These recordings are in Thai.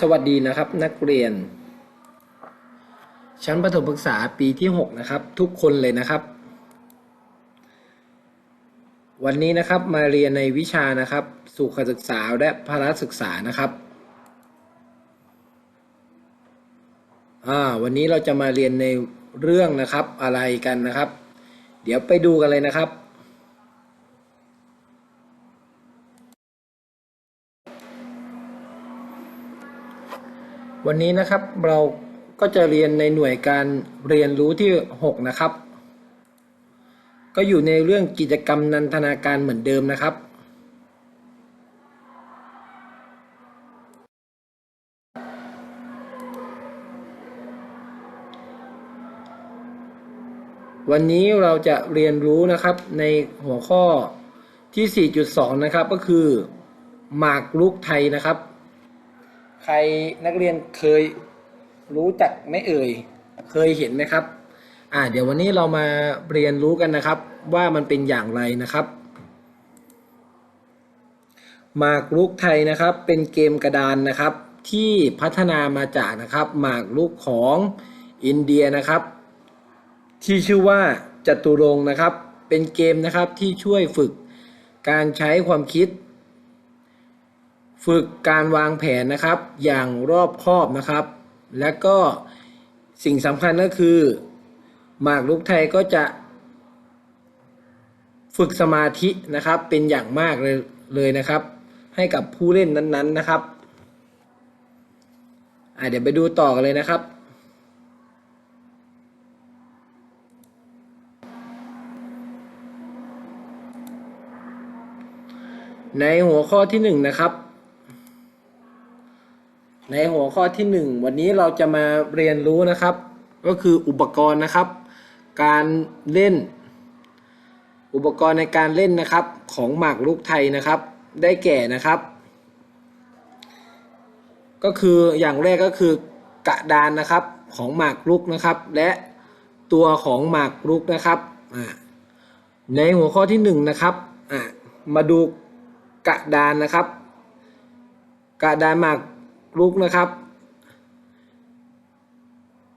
สวัสดีนะครับนักเรียน ชั้นประถมศึกษาปีที่ 6 นะครับ ทุกคนเลยนะครับ วันนี้นะครับมาเรียนในวิชานะครับ สุขศึกษาและพละศึกษานะครับอ่าวันนี้เราจะมาเรียนในเรื่องนะครับอะไรกันนะครับ เดี๋ยวไปดูกันเลยนะครับ วันนี้นะครับเราก็จะเรียนในหน่วยการเรียนรู้ที่ 6 นะครับ ก็อยู่ในเรื่องกิจกรรมนันทนาการเหมือนเดิมนะครับ วันนี้เราจะเรียนรู้นะครับในหัวข้อที่ 4.2 นะครับก็คือ หมากรุกไทยนะครับ ใครนักเรียนเคยรู้จักไม่เอ่ย เคยเห็นไหมครับ อ่า เดี๋ยววันนี้เรามาเรียนรู้กันนะครับ ว่ามันเป็นอย่างไรนะครับ หมากรุกไทยนะครับ เป็นเกมกระดานนะครับ ที่พัฒนามาจากนะครับ หมากรุกของอินเดียนะครับ ที่ชื่อว่าจตุรงนะครับ เป็นเกมนะครับที่ช่วยฝึกการใช้ความคิด ฝึกการวางแผนนะครับ อย่างรอบคอบนะครับ และก็สิ่งสำคัญก็คือ หมากรุกไทยก็จะ ฝึกสมาธินะครับ เป็นอย่างมากเลยเลยนะครับ ให้กับผู้เล่นนั้นๆนะครับอะเดี๋ยวไปดูต่อกันเลยนะครับ ในหัวข้อที่หนึ่งนะครับ ในหัวข้อที่หนึ่งวันนี้เราจะมาเรียนรู้นะครับ ก็คืออุปกรณ์นะครับ การเล่น อุปกรณ์ในการเล่นนะครับ ของหมากรุกไทยนะครับ ได้แก่นะครับ ก็คืออย่างแรกก็คือกระดานนะครับของหมากรุกนะครับ และตัวของหมากรุกนะครับในหัวข้อที่หนึ่งนะครับมาดูกระดานนะครับ กระดานหมาก รุกนะครับ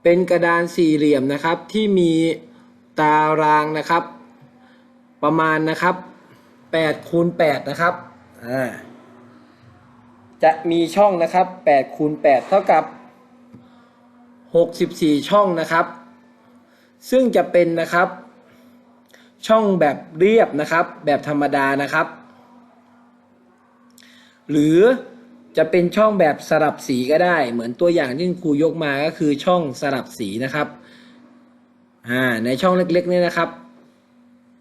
เป็นกระดานสี่เหลี่ยมนะครับที่มีตารางนะครับ ประมาณนะครับ8คูณ8นะครับอ่าจะมีช่องนะครับ8คูณ8เท่ากับ 64 ช่องนะครับ ซึ่งจะเป็นนะครับ ช่องแบบเรียบนะครับ แบบธรรมดานะครับ หรือ จะเป็นช่องแบบสลับสีก็ได้ เหมือนตัวอย่างที่ครูยกมาก็คือช่องสลับสีนะครับอ่าในช่องเล็กๆนี่นะครับ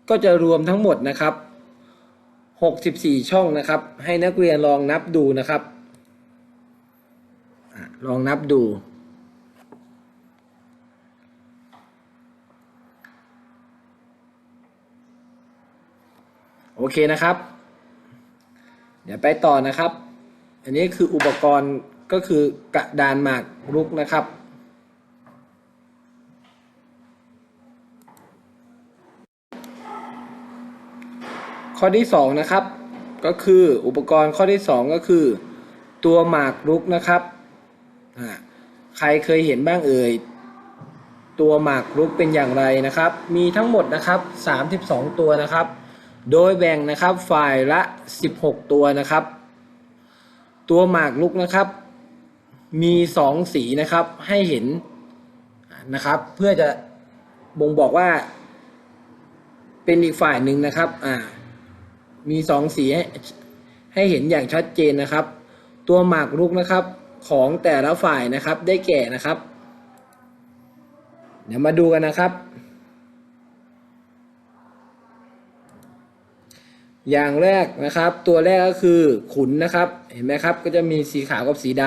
ก็จะรวมทั้งหมดนะครับ 64 ช่องนะครับ ให้นักเรียนลองนับดูนะครับลองนับดูโอเคนะครับ เดี๋ยวไปต่อนะครับ อันนี้คืออุปกรณ์ก็คือกระดานหมากรุกนะครับ ข้อที่สองนะครับก็คืออุปกรณ์ข้อที่สองก็คือ ตัวหมากรุกนะครับ ใครเคยเห็นบ้างเอ่ยตัวหมากรุกเป็นอย่างไรนะครับ มีทั้งหมดนะครับ 32 ตัวนะครับ โดยแบ่งนะครับฝ่ายละ 16 ตัวนะครับ ตัวหมากรุกนะครับ มีสองสีนะครับให้เห็นนะครับ เพื่อจะบ่งบอกว่า เป็นอีกฝ่ายหนึ่งนะครับ อ่า มีสองสีให้เห็นอย่างชัดเจนนะครับ ตัวหมากรุกนะครับของแต่ละฝ่ายนะครับได้แก่นะครับ เดี๋ยวมาดูกันนะครับ อย่างแรกนะครับ ตัวแรกก็คือขุนนะครับ เห็นไหมครับ ก็จะมีสีขาวกับสีด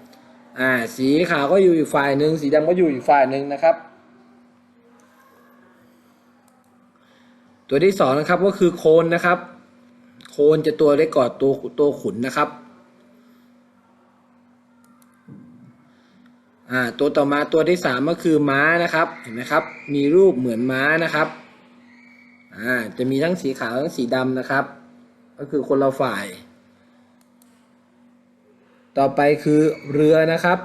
ำอ่า สีขาวก็อยู่อีกฝ่ายหนึ่งสีดำก็อยู่อีกฝ่ายหนึ่งนะครับ ตัวที่สองนะครับก็คือโคนนะครับ โคนจะตัวเล็กกว่าตัวตัวขุนนะครับ อ่า ตัวต่อมาตัวที่สามก็คือม้านะครับ เห็นไหมครับ มีรูปเหมือนม้านะครับ อ่าจะมีทั้งสีขาวทั้งสีดำนะครับ ก็คือคนละฝ่าย ต่อไปคือเรือนะครับ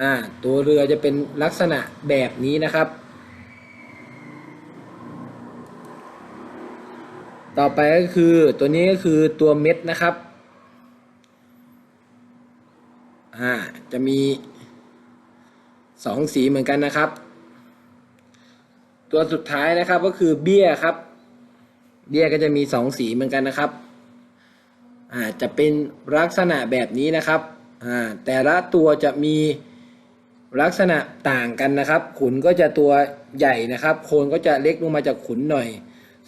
อ่าตัวเรือจะเป็นลักษณะแบบนี้นะครับ ต่อไปก็คือตัวนี้ก็คือตัวเม็ดนะครับอ่าจะมีสองสีเหมือนกันนะครับ ตัวสุดท้ายนะครับก็คือเบี้ยครับ เบี้ยก็จะมีสองสีเหมือนกันนะครับอ่าจะเป็นลักษณะแบบนี้นะครับอ่าแต่ละตัวจะมีลักษณะต่างกันนะครับ ขุนก็จะตัวใหญ่นะครับ โคนก็จะเล็กลงมาจากขุนหน่อย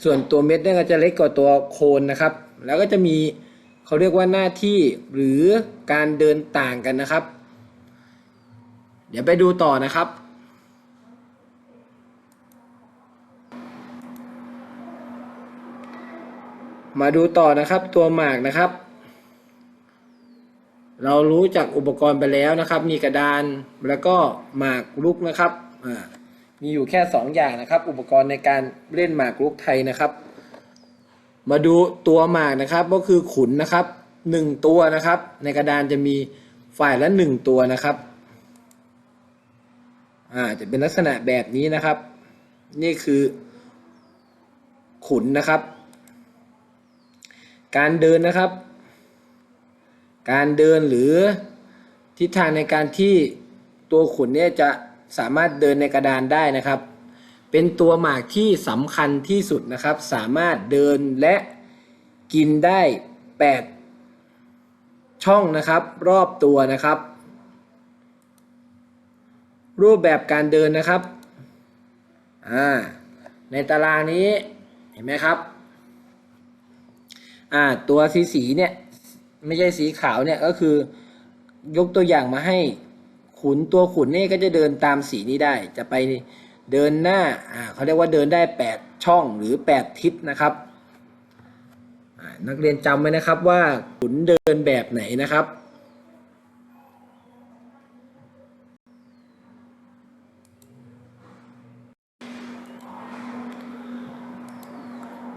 ส่วนตัวเม็ดเนี่ยก็จะเล็กกว่าตัวโคนนะครับ แล้วก็จะมีเขาเรียกว่าหน้าที่หรือการเดินต่างกันนะครับ เดี๋ยวไปดูต่อนะครับ มาดูต่อนะครับตัวหมากนะครับ เรารู้จักอุปกรณ์ไปแล้วนะครับ มีกระดานแล้วก็หมากรุกนะครับมีอยู่แค่สองอย่างนะครับ อุปกรณ์ในการเล่นหมากรุกไทยนะครับ มาดูตัวหมากนะครับก็คือขุนนะครับหนึ่งตัวนะครับ ในกระดานจะมีฝ่ายละหนึ่งตัวนะครับอ่าจะเป็นลักษณะแบบนี้นะครับ นี่คือขุนนะครับ การเดินนะครับ การเดินหรือทิศทางในการที่ตัวขุนเนี่ยจะสามารถเดินในกระดานได้นะครับ เป็นตัวหมากที่สำคัญที่สุดนะครับ สามารถเดินและกินได้ 8 ช่องนะครับ รอบตัวนะครับ รูปแบบการเดินนะครับอ่าในตารางนี้เห็นไหมครับ อ่าตัวสีสีเนี่ยไม่ใช่สีขาวเนี่ยก็คือยกตัวอย่างมาให้ขุนตัวขุนนี่ก็จะเดินตามสีนี้ได้ จะไปเดินหน้าอ่าเขาเรียกว่าเดินได้ 8 ช่องหรือ 8 ทิศนะครับนักเรียนจำไว้นะครับว่าขุนเดินแบบไหนนะครับ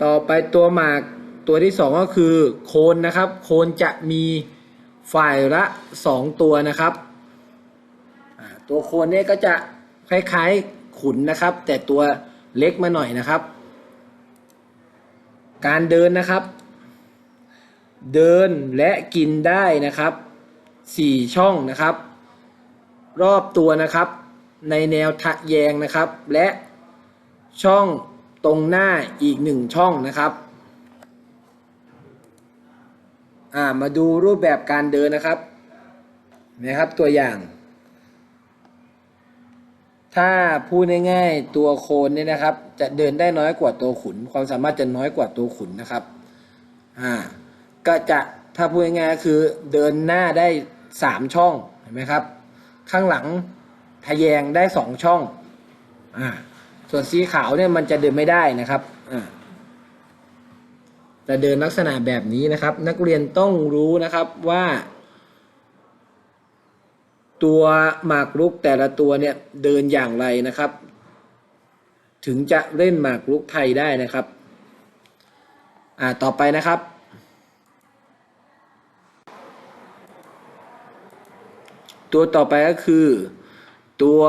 ต่อไปตัวหมาก ตัวที่สองก็คือโคนนะครับ โคนจะมีฝ่ายละสองตัวนะครับ ตัวโคนเนี่ยก็จะคล้ายๆขุนนะครับ แต่ตัวเล็กมาหน่อยนะครับ การเดินนะครับ เดินและกินได้นะครับสี่ช่องนะครับ รอบตัวนะครับ ในแนวทะแยงนะครับ และช่องตรงหน้าอีกหนึ่งช่องนะครับ อ่ามาดูรูปแบบการเดินนะครับนะครับตัวอย่าง ถ้าพูดง่ายๆตัวโคนเนี่ยนะครับ จะเดินได้น้อยกว่าตัวขุน ความสามารถจะน้อยกว่าตัวขุนนะครับอ่าก็จะถ้าพูดง่ายๆก็คือเดินหน้าได้สามช่องเห็นไหมครับ ข้างหลังทะแยงได้สองช่องอ่าส่วนสีขาวเนี่ยมันจะเดินไม่ได้นะครับอ่า จะเดินลักษณะแบบนี้นะครับ นักเรียนต้องรู้นะครับว่า ตัวหมากรุกแต่ละตัวเนี่ยเดินอย่างไรนะครับ ถึงจะเล่นหมากรุกไทยได้นะครับอ่าต่อไปนะครับ ตัวต่อไปก็คือ ตัว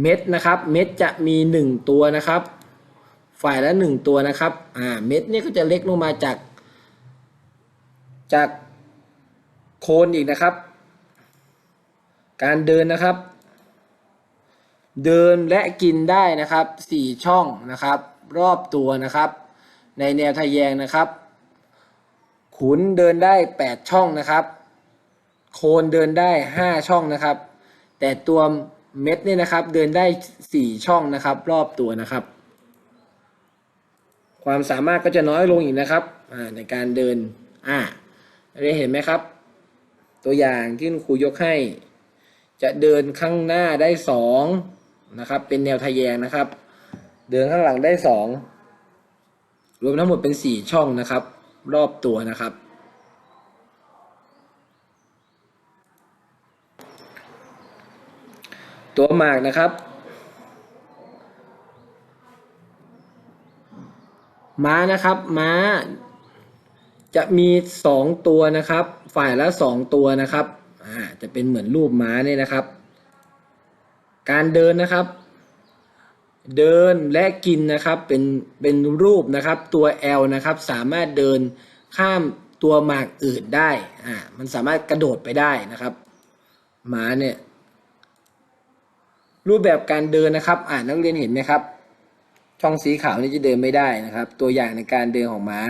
เม็ดนะครับ เม็ดจะมีหนึ่งตัวนะครับ ฝ่ายละหนึ่งตัวนะครับ อ่า เม็ดเนี่ยก็จะเล็กลงมาจาก จากโคนอีกนะครับ การเดินนะครับ เดินและกินได้นะครับสี่ช่องนะครับ รอบตัวนะครับ ในแนวทะแยงนะครับ ขุนเดินได้แปดช่องนะครับ โคนเดินได้ห้าช่องนะครับ แต่ตัวเม็ดเนี่ยนะครับ เดินได้สี่ช่องนะครับ รอบตัวนะครับ ความสามารถก็จะน้อยลงอีกนะครับในการเดินอ่าได้เห็นไหมครับ ตัวอย่างที่ครูยกให้ จะเดินข้างหน้าได้สองนะครับ เป็นแนวทะแยงนะครับ เดินข้างหลังได้สองรวมทั้งหมดเป็นสี่ช่องนะครับ รอบตัวนะครับ ตัวหมากนะครับ ม้านะครับม้า จะมีสองตัวนะครับ ฝ่ายละสองตัวนะครับอ่าจะเป็นเหมือนรูปม้าเนี่ยนะครับ การเดินนะครับ เดินและกินนะครับเป็นเป็นรูปนะครับ ตัว L นะครับ สามารถเดินข้ามตัวหมากอื่นได้อ่ามันสามารถกระโดดไปได้นะครับม้าเนี่ยรูปแบบการเดินนะครับ อ่านักเรียนเห็นไหมครับ ช่องสีขาวนี่จะเดินไม่ได้นะครับ ตัวอย่างในการเดินของม้า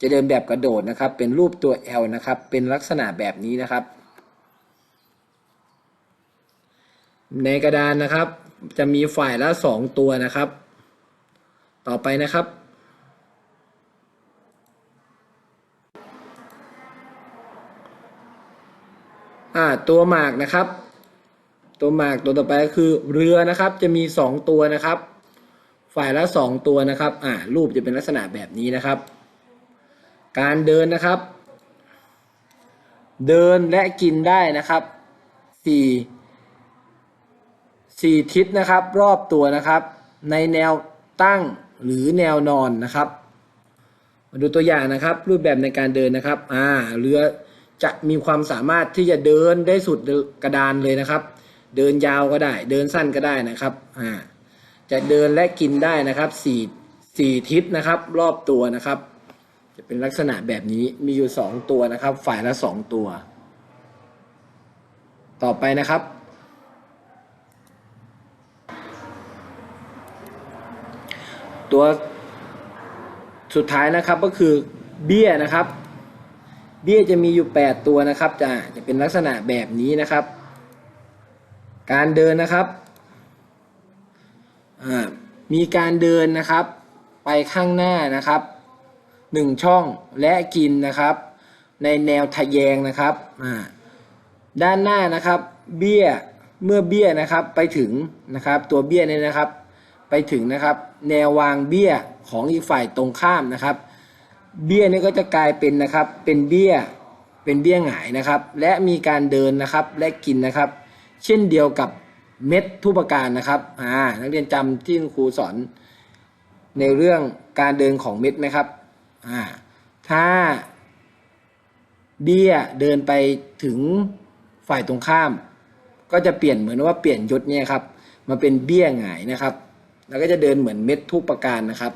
จะเดินแบบกระโดดนะครับ เป็นรูปตัว L นะครับ เป็นลักษณะแบบนี้นะครับ ในกระดานนะครับ จะมีฝ่ายละสองตัวนะครับ ต่อไปนะครับอ่าตัวหมากนะครับ ตัวหมากตัวต่อไปก็คือเรือนะครับ จะมีสองตัวนะครับ ฝ่ายละสองตัวนะครับอ่ารูปจะเป็นลักษณะแบบนี้นะครับ การเดินนะครับ เดินและกินได้นะครับสี่สี่ทิศนะครับ รอบตัวนะครับ ในแนวตั้งหรือแนวนอนนะครับมาดูตัวอย่างนะครับ รูปแบบในการเดินนะครับอ่าเรือจะมีความสามารถที่จะเดินได้สุดกระดานเลยนะครับ เดินยาวก็ได้ เดินสั้นก็ได้นะครับอ่า จะเดินและกินได้นะครับสี่สี่ทิศนะครับ รอบตัวนะครับ จะเป็นลักษณะแบบนี้มีอยู่สองตัวนะครับ ฝ่ายละสองตัว ต่อไปนะครับ ตัวสุดท้ายนะครับก็คือเบี้ยนะครับ เบี้ยจะมีอยู่ 8 ตัวนะครับจะจะเป็นลักษณะแบบนี้นะครับ การเดินนะครับ มีการเดินนะครับ ไปข้างหน้านะครับหนึ่งช่องและกินนะครับ ในแนวทะแยงนะครับด้านหน้านะครับ เบี้ยเมื่อเบี้ยนะครับไปถึงนะครับตัวเบี้ยเนี่ยนะครับ ไปถึงนะครับ แนววางเบี้ยของอีกฝ่ายตรงข้ามนะครับ เบี้ยนี่ก็จะกลายเป็นนะครับเป็นเบี้ยเป็นเบี้ยหงายนะครับ และมีการเดินนะครับและกินนะครับ เช่นเดียวกับ เม็ดทุบการนะครับอ่านักเรียนจำที่ครูสอนในเรื่องการเดินของเม็ดไหมครับอ่าถ้าเบี้ยเดินไปถึงฝ่ายตรงข้าม ก็จะเปลี่ยนเหมือนว่าเปลี่ยนยศเนี่ยครับมาเป็นเบี้ยหงายนะครับ แล้วก็จะเดินเหมือนเม็ดทุกประการนะครับ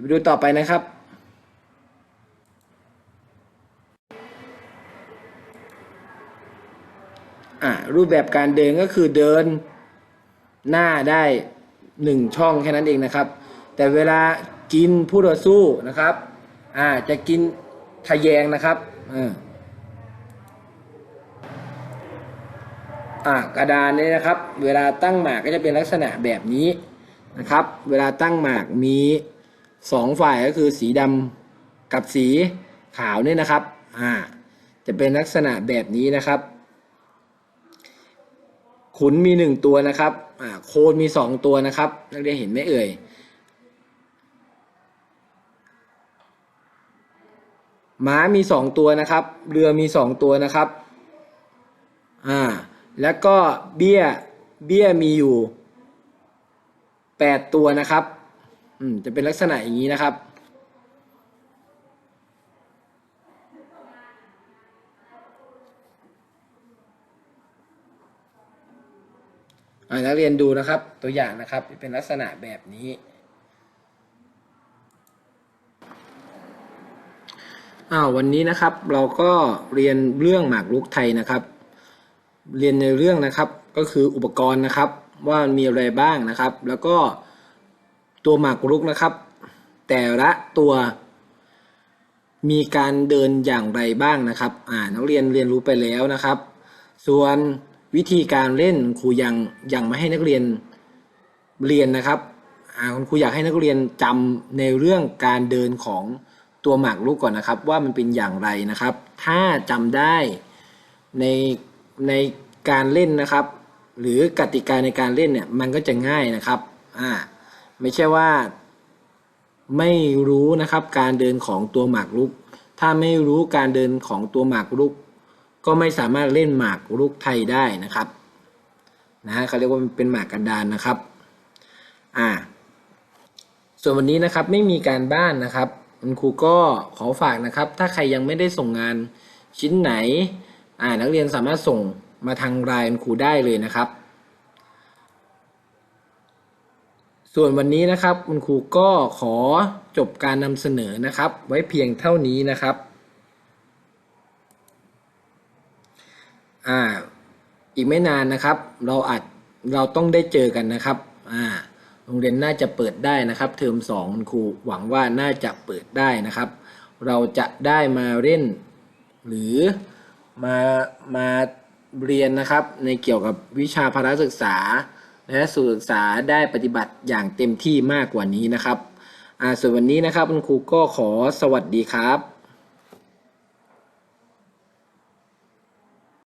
ไปดูต่อไปนะครับ อ่ารูปแบบการเดินก็คือเดินหน้าได้หนึ่งช่องแค่นั้นเองนะครับ แต่เวลากินผู้ต่อสู้นะครับอ่าจะกินทะแยงนะครับอ่าอ่ากระดานนี้นะครับ เวลาตั้งหมากก็จะเป็นลักษณะแบบนี้นะครับ เวลาตั้งหมากมีสองฝ่ายก็คือสีดำกับสีขาวเนี่ยนะครับอ่าจะเป็นลักษณะแบบนี้นะครับ ขุนมีหนึ่งตัวนะครับอ่าโคนมีสองตัวนะครับ นักเรียนเห็นไหมเอ่ย ม้ามีสองตัวนะครับ เรือมีสองตัวนะครับ อ่า แล้วก็เบี้ย เบี้ยมีอยู่แปดตัวนะครับ อืม จะเป็นลักษณะอย่างนี้นะครับ นักเรียนดูนะครับ ตัวอย่างนะครับเป็นลักษณะแบบนี้อ้าววันนี้นะครับเราก็เรียนเรื่องหมากรุกไทยนะครับ เรียนในเรื่องนะครับก็คืออุปกรณ์นะครับ ว่ามีอะไรบ้างนะครับ แล้วก็ตัวหมากรุกนะครับ แต่ละตัว มีการเดินอย่างไรบ้างนะครับ อ่านักเรียนเรียนรู้ไปแล้วนะครับ ส่วน วิธีการเล่นครูยังยังไม่ให้นักเรียนเรียนนะครับคุณครูอยากให้นักเรียนจำในเรื่องการเดินของตัวหมากรุกก่อนนะครับ ว่ามันเป็นอย่างไรนะครับ ถ้าจำได้ในในการเล่นนะครับ หรือกติกาในการเล่นเนี่ยมันก็จะง่ายนะครับอ่าไม่ใช่ว่าไม่รู้นะครับการเดินของตัวหมากรุก ถ้าไม่รู้การเดินของตัวหมากรุก ก็ไม่สามารถเล่นหมากรุกไทยได้นะครับนะฮะเขาเรียกว่าเป็นหมากกันดานนะครับอ่าส่วนวันนี้นะครับไม่มีการบ้านนะครับคุณครูก็ขอฝากนะครับ ถ้าใครยังไม่ได้ส่งงานชิ้นไหนอ่านักเรียนสามารถส่งมาทางไลน์คุณครูได้เลยนะครับ ส่วนวันนี้นะครับคุณครูก็ขอจบการนำเสนอนะครับ ไว้เพียงเท่านี้นะครับ อ่าอีกไม่นานนะครับ เราอาจเราต้องได้เจอกันนะครับอ่าโรงเรียนน่าจะเปิดได้นะครับ เทอมสองคุณครูหวังว่าน่าจะเปิดได้นะครับ เราจะได้มาเล่น หรือมามาเรียนนะครับ ในเกี่ยวกับวิชาพละศึกษา และสู่ศึกษาได้ปฏิบัติอย่างเต็มที่มากกว่านี้นะครับอ่าส่วนวันนี้นะครับคุณครูก็ขอสวัสดีครับ